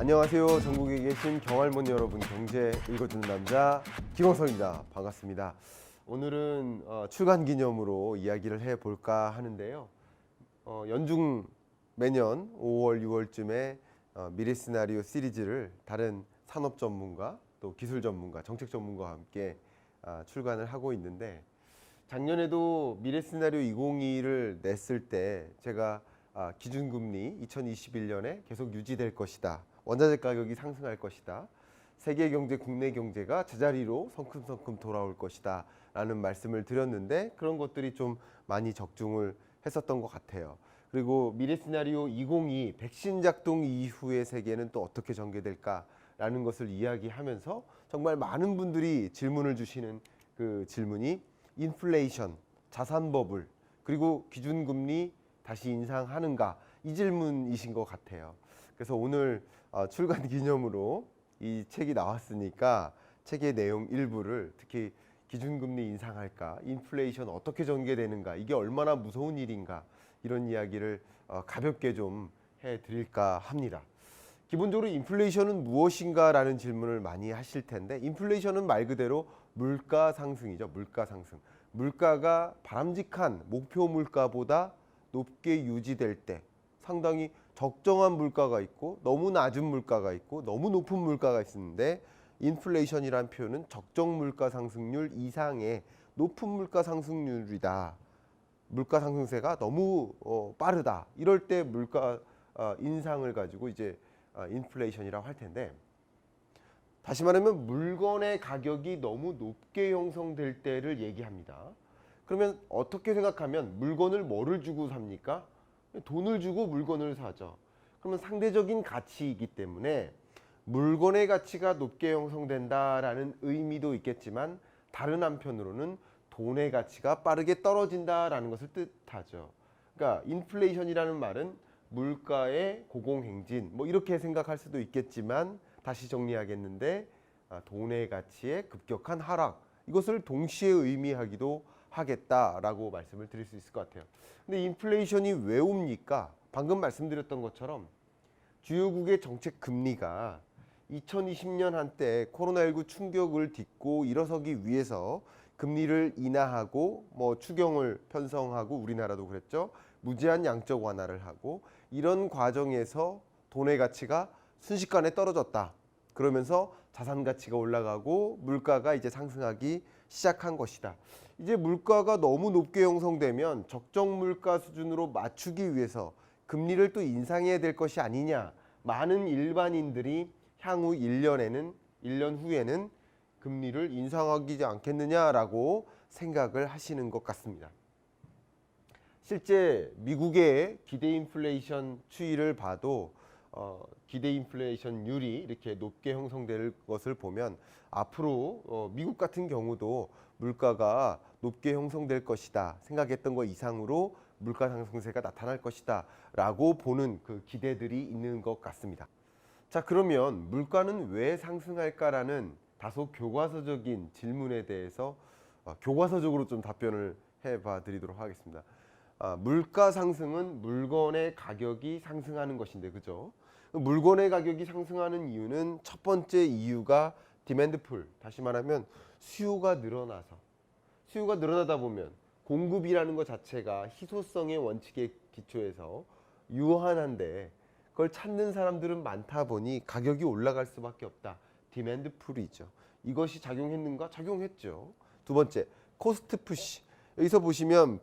안녕하세요. 전국에 계신 경할머니 여러분, 경제 읽어주는 남자 김홍석입니다. 반갑습니다. 오늘은 어, 출간 기념으로 이야기를 해볼까 하는데요. 어, 연중 매년 5월, 6월쯤에 어, 미래 시나리오 시리즈를 다른 산업 전문가, 또 기술 전문가, 정책 전문가와 함께 아, 출간을 하고 있는데 작년에도 미래 시나리오 2022를 냈을 때 제가 아, 기준금리 2021년에 계속 유지될 것이다. 원자재 가격이 상승할 것이다. 세계 경제, 국내 경제가 제자리로 성큼성큼 돌아올 것이다. 라는 말씀을 드렸는데 그런 것들이 좀 많이 적중을 했었던 것 같아요. 그리고 미래 시나리오 2022 백신 작동 이후의 세계는 또 어떻게 전개될까라는 것을 이야기하면서 정말 많은 분들이 질문을 주시는 그 질문이 인플레이션, 자산 버블, 그리고 기준금리 다시 인상하는가 이 질문이신 것 같아요. 그래서 오늘 어, 출간 기념으로 이 책이 나왔으니까 책의 내용 일부를 특히 기준금리 인상할까, 인플레이션 어떻게 전개되는가, 이게 얼마나 무서운 일인가 이런 이야기를 어, 가볍게 좀 해드릴까 합니다. 기본적으로 인플레이션은 무엇인가라는 질문을 많이 하실 텐데 인플레이션은 말 그대로 물가 상승이죠. 물가 상승. 물가가 바람직한 목표 물가보다 높게 유지될 때 상당히 적정한 물가가 있고 너무 낮은 물가가 있고 너무 높은 물가가 있는데 인플레이션이라는 표현은 적정 물가 상승률 이상의 높은 물가 상승률이다. 물가 상승세가 너무 어, 빠르다. 이럴 때 물가 어, 인상을 가지고 이제 어, 인플레이션이라고 할 텐데 다시 말하면 물건의 가격이 너무 높게 형성될 때를 얘기합니다. 그러면 어떻게 생각하면 물건을 뭐를 주고 삽니까? 돈을 주고 물건을 사죠. 그러면 상대적인 가치이기 때문에 물건의 가치가 높게 형성된다라는 의미도 있겠지만 다른 한편으로는 돈의 가치가 빠르게 떨어진다라는 것을 뜻하죠. 그러니까 인플레이션이라는 말은 물가의 고공행진 뭐 이렇게 생각할 수도 있겠지만 다시 정리하겠는데 아, 돈의 가치의 급격한 하락 이것을 동시에 의미하기도 하겠다라고 말씀을 드릴 수 있을 것 같아요. 근데 인플레이션이 왜 옵니까? 방금 말씀드렸던 것처럼 주요국의 정책 금리가 2020년 한때 코로나19 충격을 딛고 일어서기 위해서 금리를 인하하고 뭐 추경을 편성하고 우리나라도 그랬죠. 무제한 양적 완화를 하고 이런 과정에서 돈의 가치가 순식간에 떨어졌다. 그러면서 자산 가치가 올라가고 물가가 이제 상승하기 시작한 것이다. 이제 물가가 너무 높게 형성되면 적정 물가 수준으로 맞추기 위해서 금리를 또 인상해야 될 것이 아니냐. 많은 일반인들이 향후 1년에는 1년 후에는 금리를 인상하지 않겠느냐라고 생각을 하시는 것 같습니다. 실제 미국의 기대 인플레이션 추이를 봐도 어, 기대 인플레이션율이 이렇게 높게 형성될 것을 보면 앞으로 어, 미국 같은 경우도 물가가 높게 형성될 것이다 생각했던 것 이상으로 물가 상승세가 나타날 것이다 라고 보는 그 기대들이 있는 것 같습니다. 자 그러면 물가는 왜 상승할까라는 다소 교과서적인 질문에 대해서 어, 교과서적으로 좀 답변을 해봐 드리도록 하겠습니다. 아, 물가 상승은 물건의 가격이 상승하는 것인데 그죠? 물건의 가격이 상승하는 이유는 첫 번째 이유가 디맨드 풀 다시 말하면 수요가 늘어나서 수요가 늘어나다 보면 공급이라는 것 자체가 희소성의 원칙에 기초해서 유한한데 그걸 찾는 사람들은 많다 보니 가격이 올라갈 수밖에 없다. 디맨드 풀이죠. 이것이 작용했는가? 작용했죠. 두 번째, 코스트 푸시. 여기서 보시면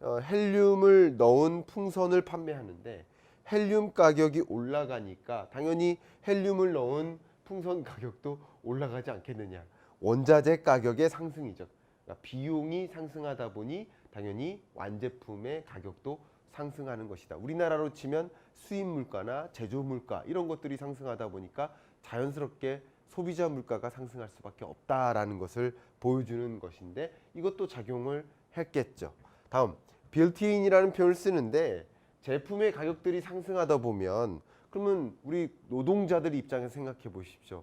어, 헬륨을 넣은 풍선을 판매하는데 헬륨 가격이 올라가니까 당연히 헬륨을 넣은 풍선 가격도 올라가지 않겠느냐. 원자재 가격의 상승이죠. 그러니까 비용이 상승하다 보니 당연히 완제품의 가격도 상승하는 것이다. 우리나라로 치면 수입 물가나 제조 물가 이런 것들이 상승하다 보니까 자연스럽게 소비자 물가가 상승할 수밖에 없다라는 것을 보여주는 것인데 이것도 작용을 했겠죠. 다음 빌트인이라는 표현을 쓰는데 제품의 가격들이 상승하다 보면 그러면 우리 노동자들 입장에서 생각해 보십시오.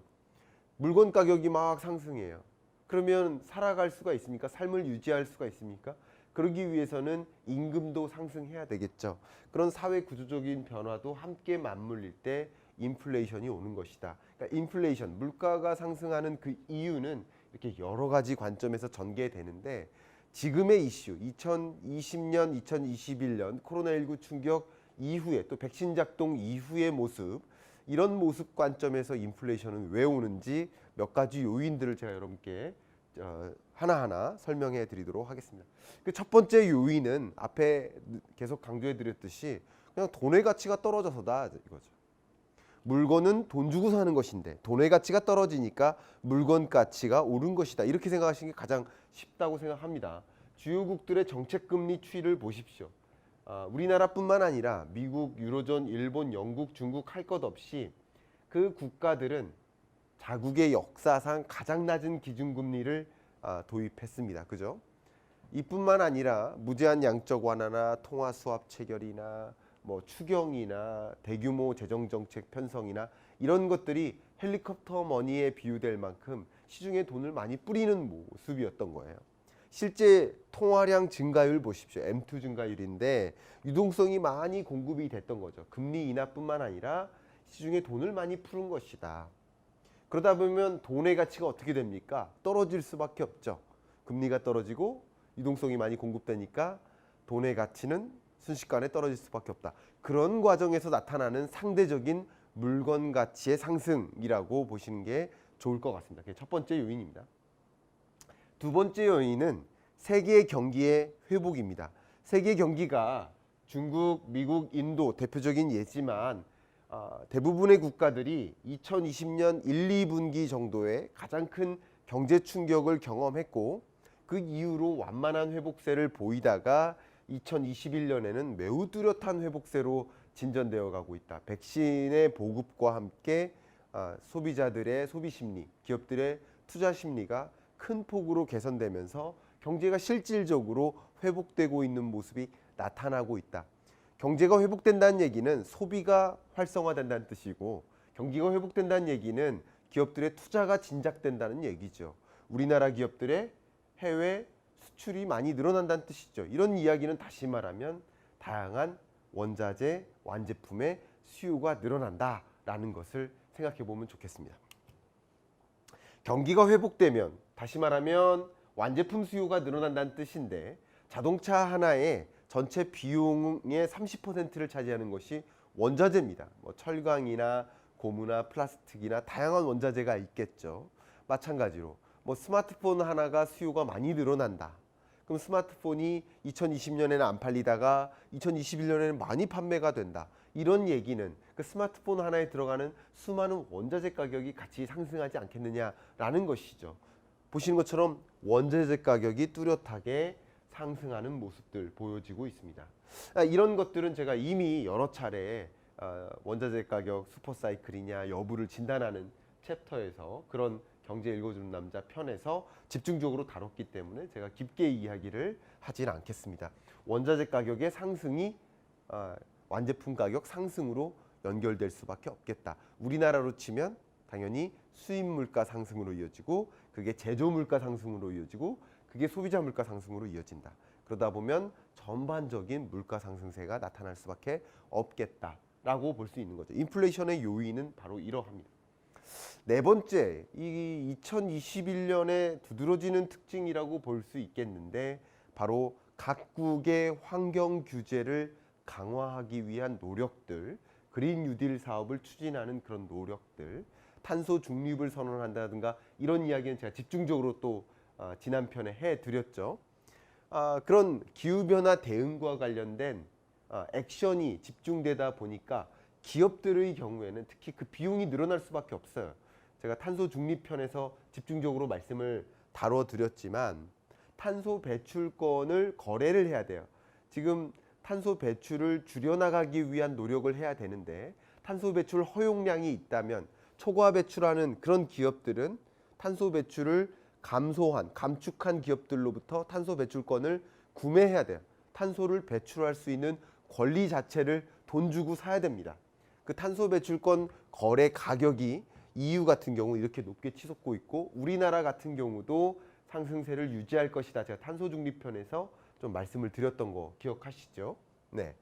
물건 가격이 막 상승해요. 그러면 살아갈 수가 있습니까? 삶을 유지할 수가 있습니까? 그러기 위해서는 임금도 상승해야 되겠죠. 그런 사회 구조적인 변화도 함께 맞물릴 때 인플레이션이 오는 것이다. 그러니까 인플레이션 물가가 상승하는 그 이유는 이렇게 여러 가지 관점에서 전개되는데 지금의 이슈 2020년, 2021년 코로나19 충격 이후에 또 백신 작동 이후의 모습 이런 모습 관점에서 인플레이션은 왜 오는지 몇 가지 요인들을 제가 여러분께 어, 하나하나 설명해 드리도록 하겠습니다. 그 첫 번째 요인은 앞에 계속 강조해 드렸듯이 그냥 돈의 가치가 떨어져서다 이거죠. 물건은 돈 주고 사는 것인데 돈의 가치가 떨어지니까 물건 가치가 오른 것이다. 이렇게 생각하시는 게 가장 쉽다고 생각합니다. 주요국들의 정책 금리 추이를 보십시오. 아, 우리나라뿐만 아니라 미국, 유로존, 일본, 영국, 중국 할 것 없이 그 국가들은 자국의 역사상 가장 낮은 기준금리를 아, 도입했습니다. 그죠? 이뿐만 아니라 무제한 양적 완화나 통화 수합 체결이나 뭐 추경이나 대규모 재정 정책 편성이나 이런 것들이 헬리콥터 머니에 비유될 만큼 시중에 돈을 많이 뿌리는 모습이었던 거예요. 실제 통화량 증가율 보십시오. M2 증가율인데 유동성이 많이 공급이 됐던 거죠. 금리 인하뿐만 아니라 시중에 돈을 많이 푸는 것이다. 그러다 보면 돈의 가치가 어떻게 됩니까? 떨어질 수밖에 없죠. 금리가 떨어지고 유동성이 많이 공급되니까 돈의 가치는 순식간에 떨어질 수밖에 없다. 그런 과정에서 나타나는 상대적인 물건 가치의 상승이라고 보시는 게 좋을 것 같습니다. 그게 첫 번째 요인입니다. 두 번째 요인은 세계 경기의 회복입니다. 세계 경기가 중국, 미국, 인도 대표적인 예지만 아, 대부분의 국가들이 2020년 1, 2분기 정도의 가장 큰 경제 충격을 경험했고 그 이후로 완만한 회복세를 보이다가 2021년에는 매우 뚜렷한 회복세로 진전되어 가고 있다. 백신의 보급과 함께 아, 소비자들의 소비 심리, 기업들의 투자 심리가 큰 폭으로 개선되면서 경제가 실질적으로 회복되고 있는 모습이 나타나고 있다. 경제가 회복된다는 얘기는 소비가 활성화된다는 뜻이고 경기가 회복된다는 얘기는 기업들의 투자가 진작된다는 얘기죠. 우리나라 기업들의 해외 수출이 많이 늘어난다는 뜻이죠. 이런 이야기는 다시 말하면 다양한 원자재, 완제품의 수요가 늘어난다라는 것을 생각해 보면 좋겠습니다. 경기가 회복되면 다시 말하면 완제품 수요가 늘어난다는 뜻인데 자동차 하나에 전체 비용의 30%를 차지하는 것이 원자재입니다. 뭐 철강이나 고무나 플라스틱이나 다양한 원자재가 있겠죠. 마찬가지로 뭐 스마트폰 하나가 수요가 많이 늘어난다. 그럼 스마트폰이 2020년에는 안 팔리다가 2021년에는 많이 판매가 된다. 이런 얘기는 그 스마트폰 하나에 들어가는 수많은 원자재 가격이 같이 상승하지 않겠느냐라는 것이죠. 보시는 것처럼 원자재 가격이 뚜렷하게 상승하는 모습들 보여지고 있습니다. 아, 이런 것들은 제가 이미 여러 차례 어, 원자재 가격 슈퍼사이클이냐 여부를 진단하는 챕터에서 그런 경제 읽어주는 남자 편에서 집중적으로 다뤘기 때문에 제가 깊게 이야기를 하진 않겠습니다. 원자재 가격의 상승이 아, 완제품 가격 상승으로 연결될 수밖에 없겠다. 우리나라로 치면 당연히 수입 물가 상승으로 이어지고 그게 제조 물가 상승으로 이어지고 그게 소비자 물가 상승으로 이어진다. 그러다 보면 전반적인 물가 상승세가 나타날 수밖에 없겠다라고 볼 수 있는 거죠. 인플레이션의 요인은 바로 이러합니다. 네 번째, 이 2021년에 두드러지는 특징이라고 볼 수 있겠는데 바로 각국의 환경 규제를 강화하기 위한 노력들, 그린 뉴딜 사업을 추진하는 그런 노력들, 탄소 중립을 선언한다든가 이런 이야기는 제가 집중적으로 또 어, 지난 편에 해드렸죠. 아, 그런 기후 변화 대응과 관련된 어, 액션이 집중되다 보니까 기업들의 경우에는 특히 그 비용이 늘어날 수밖에 없어요. 제가 탄소 중립 편에서 집중적으로 말씀을 다뤄 드렸지만 탄소 배출권을 거래를 해야 돼요. 지금 탄소 배출을 줄여나가기 위한 노력을 해야 되는데 탄소 배출 허용량이 있다면 초과 배출하는 그런 기업들은 탄소 배출을 감소한 감축한 기업들로부터 탄소 배출권을 구매해야 돼요. 탄소를 배출할 수 있는 권리 자체를 돈 주고 사야 됩니다. 그 탄소 배출권 거래 가격이 EU 같은 경우 이렇게 높게 치솟고 있고 우리나라 같은 경우도 상승세를 유지할 것이다. 제가 탄소 중립 편에서 좀 말씀을 드렸던 거 기억하시죠? 네.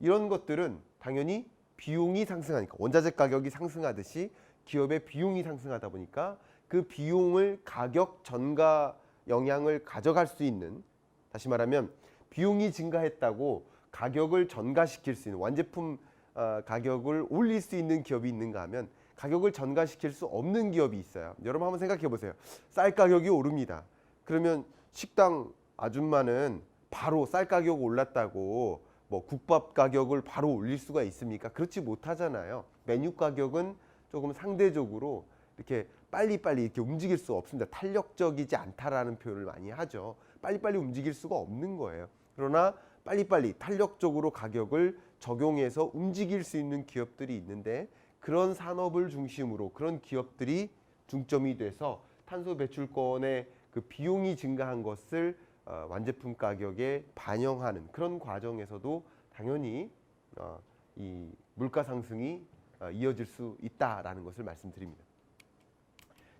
이런 것들은 당연히 비용이 상승하니까 원자재 가격이 상승하듯이 기업의 비용이 상승하다 보니까 그 비용을 가격 전가 영향을 가져갈 수 있는 다시 말하면 비용이 증가했다고 가격을 전가시킬 수 있는 완제품 어, 가격을 올릴 수 있는 기업이 있는가 하면 가격을 전가시킬 수 없는 기업이 있어요. 여러분 한번 생각해 보세요. 쌀 가격이 오릅니다. 그러면 식당 아줌마는 바로 쌀 가격 올랐다고 뭐 국밥 가격을 바로 올릴 수가 있습니까? 그렇지 못하잖아요. 메뉴 가격은 조금 상대적으로 이렇게 빨리빨리 이렇게 움직일 수 없습니다. 탄력적이지 않다라는 표현을 많이 하죠. 빨리빨리 움직일 수가 없는 거예요. 그러나 빨리빨리 탄력적으로 가격을 적용해서 움직일 수 있는 기업들이 있는데 그런 산업을 중심으로 그런 기업들이 중점이 돼서 탄소 배출권의 그 비용이 증가한 것을 어, 완제품 가격에 반영하는 그런 과정에서도 당연히 어, 이 물가 상승이 어, 이어질 수 있다라는 것을 말씀드립니다.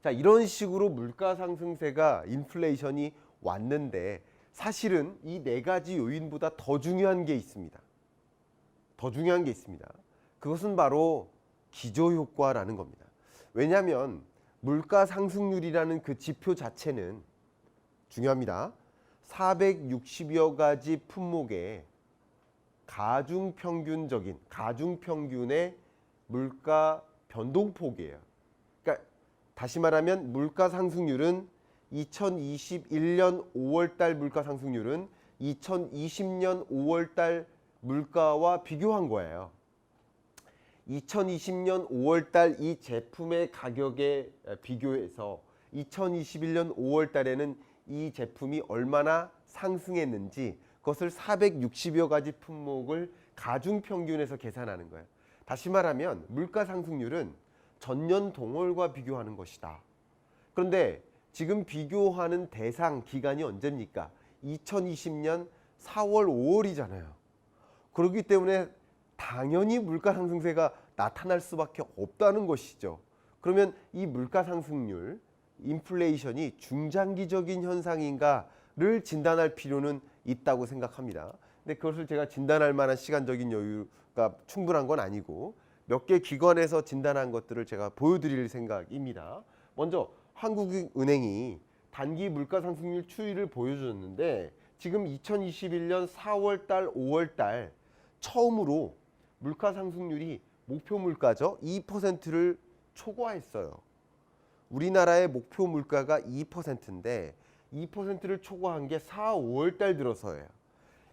자 이런 식으로 물가 상승세가 인플레이션이 왔는데 사실은 이 네 가지 요인보다 더 중요한 게 있습니다. 더 중요한 게 있습니다. 그것은 바로 기저 효과라는 겁니다. 왜냐하면 물가 상승률이라는 그 지표 자체는 중요합니다. 460여 가지 품목의 가중 평균적인 가중 평균의 물가 변동폭이에요. 그러니까 다시 말하면 물가 상승률은 2021년 5월 달 물가 상승률은 2020년 5월 달 물가와 비교한 거예요. 2020년 5월 달 이 제품의 가격에 비교해서 2021년 5월 달에는 이 제품이 얼마나 상승했는지 그것을 460여 가지 품목을 가중 평균에서 계산하는 거예요. 다시 말하면 물가 상승률은 전년 동월과 비교하는 것이다. 그런데 지금 비교하는 대상 기간이 언제입니까? 2020년 4월 5월이잖아요. 그렇기 때문에 당연히 물가 상승세가 나타날 수밖에 없다는 것이죠. 그러면 이 물가 상승률, 인플레이션이 중장기적인 현상인가를 진단할 필요는 있다고 생각합니다. 근데 그것을 제가 진단할 만한 시간적인 여유가 충분한 건 아니고 몇 개 기관에서 진단한 것들을 제가 보여드릴 생각입니다. 먼저 한국은행이 단기 물가 상승률 추이를 보여줬는데 지금 2021년 4월 달, 5월 달 처음으로 물가 상승률이 목표 물가죠. 2%를 초과했어요. 우리나라의 목표 물가가 2%인데 2%를 초과한 게 4, 5월 달 들어서예요.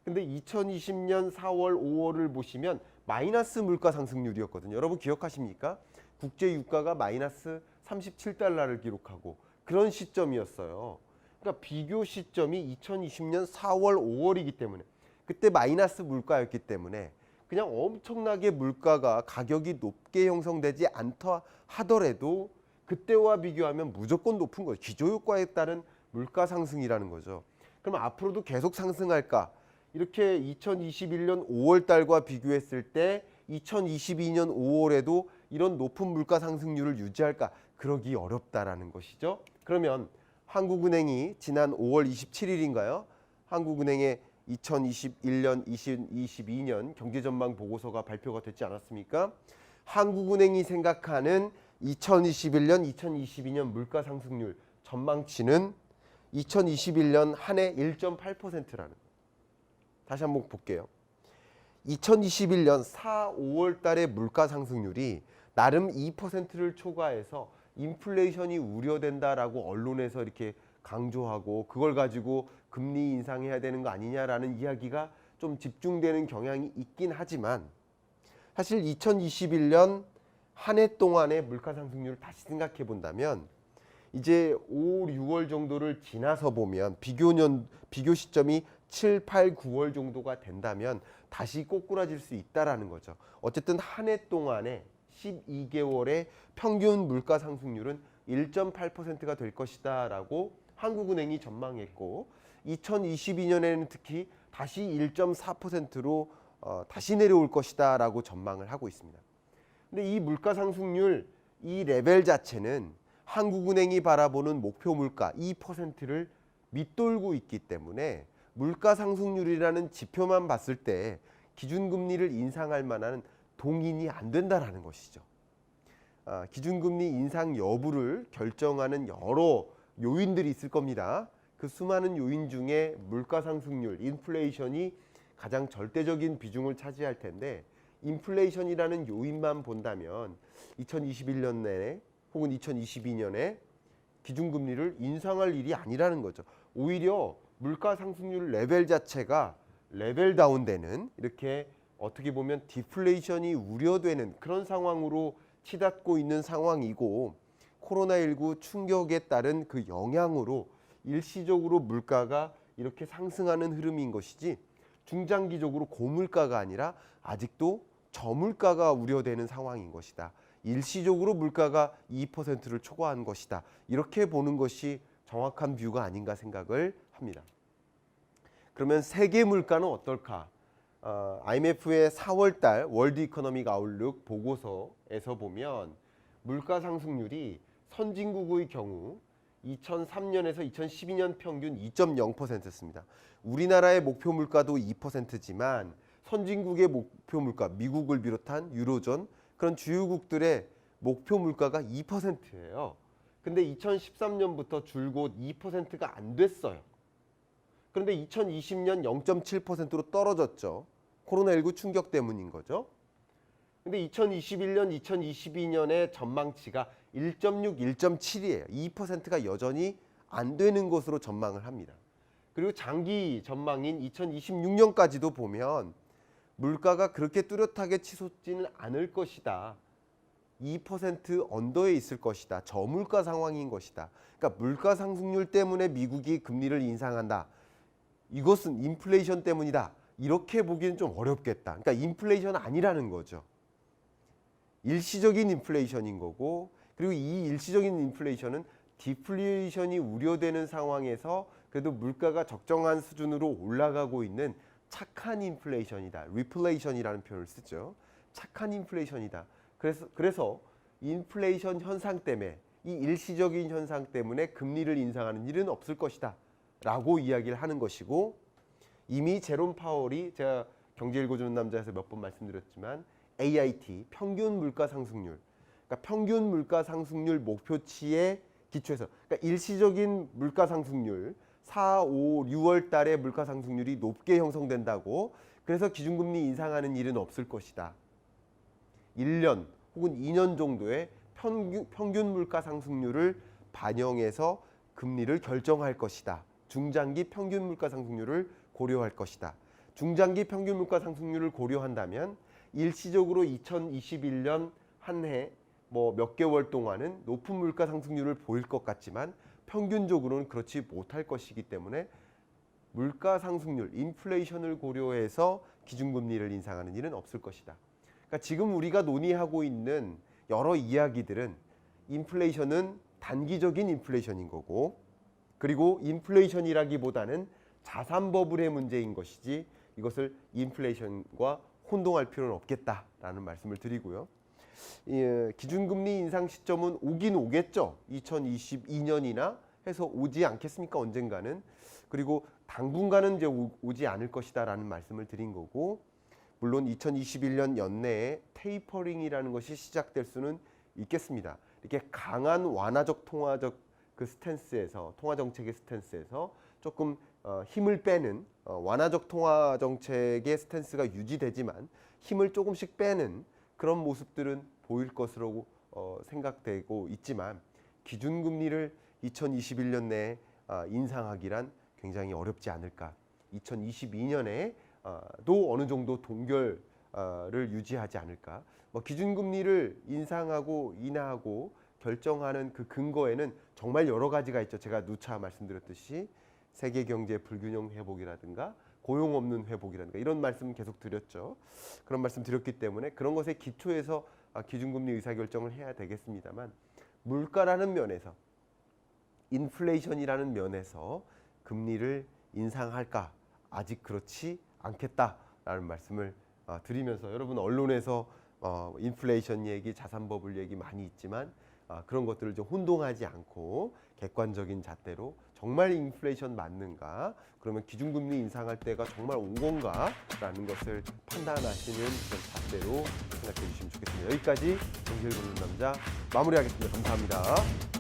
근데 2020년 4월, 5월을 보시면 마이너스 물가 상승률이었거든요. 여러분 기억하십니까? 국제 유가가 마이너스 37달러를 기록하고 그런 시점이었어요. 그러니까 비교 시점이 2020년 4월, 5월이기 때문에 그때 마이너스 물가였기 때문에 그냥 엄청나게 물가가 가격이 높게 형성되지 않다 하더라도 그때와 비교하면 무조건 높은 거예요. 기저효과에 따른 물가 상승이라는 거죠. 그럼 앞으로도 계속 상승할까? 이렇게 2021년 5월 달과 비교했을 때 2022년 5월에도 이런 높은 물가 상승률을 유지할까? 그러기 어렵다라는 것이죠. 그러면 한국은행이 지난 5월 27일인가요? 한국은행의 2021년, 2022년 경제전망 보고서가 발표가 됐지 않았습니까? 한국은행이 생각하는 2021년, 2022년 물가 상승률 전망치는 2021년 한 해 1.8%라는 거. 다시 한번 볼게요. 2021년 4, 5월 달의 물가 상승률이 나름 2%를 초과해서 인플레이션이 우려된다라고 언론에서 이렇게 강조하고 그걸 가지고 금리 인상해야 되는 거 아니냐라는 이야기가 좀 집중되는 경향이 있긴 하지만 사실 2021년 한 해 동안의 물가 상승률을 다시 생각해 본다면 이제 5, 6월 정도를 지나서 보면 비교년 비교 시점이 7, 8, 9월 정도가 된다면 다시 꼬꾸라질 수 있다라는 거죠. 어쨌든 한 해 동안에 12개월의 평균 물가 상승률은 1.8%가 될 것이다라고 한국은행이 전망했고 2022년에는 특히 다시 1.4%로 어, 다시 내려올 것이다라고 전망을 하고 있습니다. 근데 이 물가 상승률 이 레벨 자체는 한국은행이 바라보는 목표 물가 2%를 밑돌고 있기 때문에 물가 상승률이라는 지표만 봤을 때 기준금리를 인상할 만한 동인이 안 된다라는 것이죠. 아, 기준금리 인상 여부를 결정하는 여러 요인들이 있을 겁니다. 그 수많은 요인 중에 물가 상승률, 인플레이션이 가장 절대적인 비중을 차지할 텐데 인플레이션이라는 요인만 본다면 2021년 내에 혹은 2022년에 기준금리를 인상할 일이 아니라는 거죠. 오히려 물가 상승률 레벨 자체가 레벨 다운되는 이렇게 어떻게 보면 디플레이션이 우려되는 그런 상황으로 치닫고 있는 상황이고 코로나19 충격에 따른 그 영향으로 일시적으로 물가가 이렇게 상승하는 흐름인 것이지 중장기적으로 고물가가 아니라 아직도 저물가가 우려되는 상황인 것이다. 일시적으로 물가가 2%를 초과한 것이다. 이렇게 보는 것이 정확한 뷰가 아닌가 생각을 합니다. 그러면 세계 물가는 어떨까? 어, IMF의 4월달 월드 이코노믹 아웃룩 보고서에서 보면 물가 상승률이 선진국의 경우 2003년에서 2012년 평균 2.0%였습니다. 우리나라의 목표 물가도 2%지만 선진국의 목표 물가, 미국을 비롯한 유로존 그런 주요국들의 목표 물가가 2%예요. 근데 2013년부터 줄곧 2%가 안 됐어요. 그런데 2020년 0.7%로 떨어졌죠. 코로나19 충격 때문인 거죠. 근데 2021년, 2022년의 전망치가 1.6, 1.7이에요. 2%가 여전히 안 되는 것으로 전망을 합니다. 그리고 장기 전망인 2026년까지도 보면 물가가 그렇게 뚜렷하게 치솟지는 않을 것이다. 2% 언더에 있을 것이다. 저물가 상황인 것이다. 그러니까 물가 상승률 때문에 미국이 금리를 인상한다. 이것은 인플레이션 때문이다. 이렇게 보기는 좀 어렵겠다. 그러니까 인플레이션 아니라는 거죠. 일시적인 인플레이션인 거고 그리고 이 일시적인 인플레이션은 디플레이션이 우려되는 상황에서 그래도 물가가 적정한 수준으로 올라가고 있는 착한 인플레이션이다. 리플레이션이라는 표현을 쓰죠. 착한 인플레이션이다. 그래서 그래서 인플레이션 현상 때문에 이 일시적인 현상 때문에 금리를 인상하는 일은 없을 것이다. 라고 이야기를 하는 것이고 이미 제롬 파월이 제가 경제 읽어주는 남자에서 몇 번 말씀드렸지만 AIT 평균 물가 상승률 그러니까 평균 물가 상승률 목표치에 기초해서 그러니까 일시적인 물가 상승률 4, 5, 6월 달에 물가 상승률이 높게 형성된다고 그래서 기준금리 인상하는 일은 없을 것이다. 1년 혹은 2년 정도의 평균, 평균 물가 상승률을 반영해서 금리를 결정할 것이다. 중장기 평균 물가 상승률을 고려할 것이다. 중장기 평균 물가 상승률을 고려한다면 일시적으로 2021년 한 해 뭐 몇 개월 동안은 높은 물가 상승률을 보일 것 같지만 평균적으로는 그렇지 못할 것이기 때문에 물가 상승률, 인플레이션을 고려해서 기준금리를 인상하는 일은 없을 것이다. 그러니까 지금 우리가 논의하고 있는 여러 이야기들은 인플레이션은 단기적인 인플레이션인 거고 그리고 인플레이션이라기보다는 자산 버블의 문제인 것이지 이것을 인플레이션과 혼동할 필요는 없겠다라는 말씀을 드리고요. 예, 기준금리 인상 시점은 오긴 오겠죠. 2022년이나 해서 오지 않겠습니까? 언젠가는. 그리고 당분간은 이제 오, 오지 않을 것이다라는 말씀을 드린 거고 물론 2021년 연내에 테이퍼링이라는 것이 시작될 수는 있겠습니다. 이렇게 강한 완화적 통화적 그 스탠스에서 통화 정책의 스탠스에서 조금 어, 힘을 빼는 어, 완화적 통화 정책의 스탠스가 유지되지만 힘을 조금씩 빼는 그런 모습들은 보일 것으로 어, 생각되고 있지만 기준금리를 2021년 내에 아, 인상하기란 굉장히 어렵지 않을까. 2022년에 도 어느 정도 동결을 유지하지 않을까. 뭐 기준금리를 인상하고 인하하고 결정하는 그 근거에는 정말 여러 가지가 있죠. 제가 누차 말씀드렸듯이 세계 경제 불균형 회복이라든가 고용 없는 회복이라든가 이런 말씀 계속 드렸죠. 그런 말씀 드렸기 때문에 그런 것에 기초해서 아, 기준금리 의사결정을 해야 되겠습니다만 물가라는 면에서 인플레이션이라는 면에서 금리를 인상할까 아직 그렇지 않겠다라는 말씀을 어, 드리면서 여러분 언론에서 어, 인플레이션 얘기, 자산 버블 얘기 많이 있지만 아, 그런 것들을 좀 혼동하지 않고 객관적인 잣대로 정말 인플레이션 맞는가 그러면 기준금리 인상할 때가 정말 온 건가라는 것을 판단하시는 그런 잣대로 생각해 주시면 좋겠습니다. 여기까지 경제를 보는 남자 마무리하겠습니다. 감사합니다.